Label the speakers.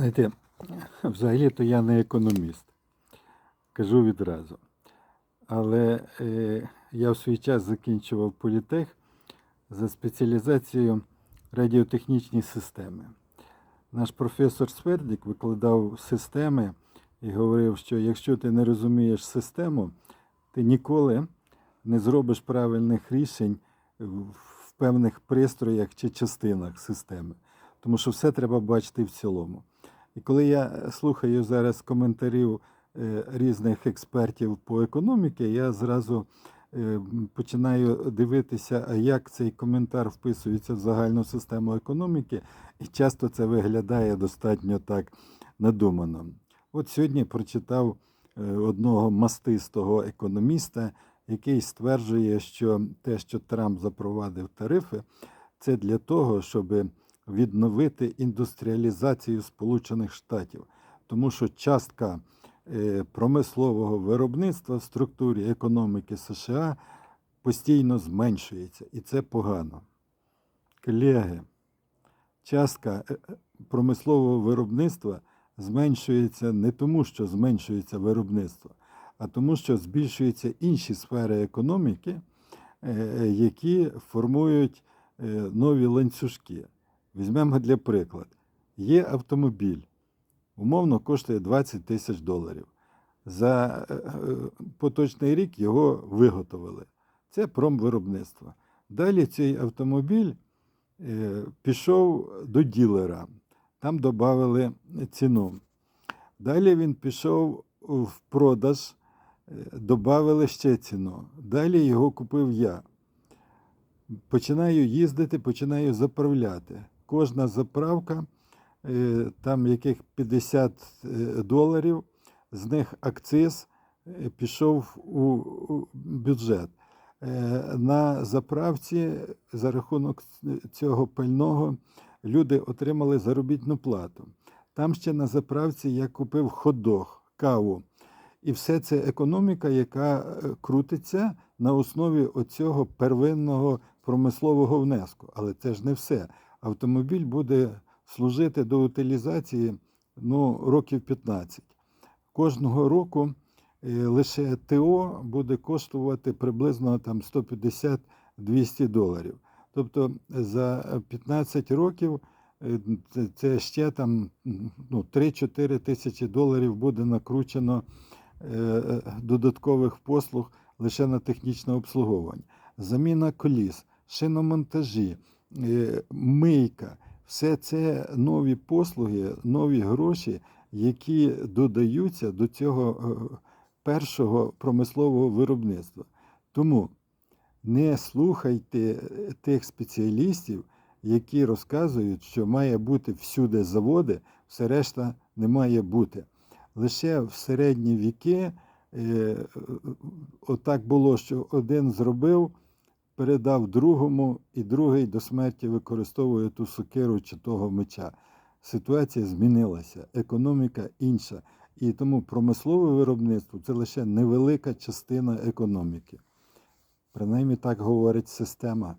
Speaker 1: Знаєте, взагалі-то я не економіст, кажу відразу. Але е, я в свій час закінчував політех за спеціалізацією радіотехнічні системи. Наш професор Свердік викладав системи і говорив, що якщо ти не розумієш систему, ти ніколи не зробиш правильних рішень в певних пристроях чи частинах системи. Тому що все треба бачити в цілому. І коли я слухаю зараз коментарів е, різних експертів по економіці, я зразу е, починаю дивитися, як цей коментар вписується в загальну систему економіки, і часто це виглядає достатньо так надумано. От сьогодні прочитав е, одного мастистого економіста, який стверджує, що те, що Трамп запровадив тарифи, це для того, щоб відновити індустріалізацію Сполучених Штатів, тому що частка е, промислового виробництва в структурі економіки США постійно зменшується, і це погано. Колеги, частка е, е, промислового виробництва зменшується не тому, що зменшується виробництво, а тому, що збільшуються інші сфери економіки, які формують нові ланцюжки. Візьмемо для приклад. Є автомобіль, умовно коштує 20 тисяч доларів. За е, е, поточний рік його виготовили. Це промвиробництво. Далі цей автомобіль е, пішов до ділера, там додали ціну. Далі він пішов в продаж, додали ще ціну. Далі його купив я. Починаю їздити, починаю заправляти. Кожна заправка, е, там яких 50 е, доларів, з них акциз е, пішов у бюджет. На заправці за рахунок цього пального люди отримали заробітну плату. Там ще на заправці я купив хот-дог, каву. І все це економіка, яка крутиться на основі оцього первинного промислового внеску. Але це ж не все. Автомобіль буде служити до утилізації ну, років 15. Кожного року е, лише ТО буде коштувати приблизно там 150-200 доларів. Тобто за 15 років е, це- ще там ну, 3-4 тисячі доларів буде накручено е, додаткових послуг лише на технічне обслуговування. Заміна коліс, шиномонтажі, мийка все це нові послуги, нові гроші, які додаються до цього е, першого промислового виробництва. Тому не слухайте е, тих спеціалістів, які розказують, що має бути всюди заводи, все решта не має бути. Лише в середні віки е, отак було, що один зробив, передав другому, і другий до смерті використовує ту сокиру чи того меча. Ситуація змінилася, економіка інша. І тому промислове виробництво це лише невелика частина економіки. Принаймні так говорить система.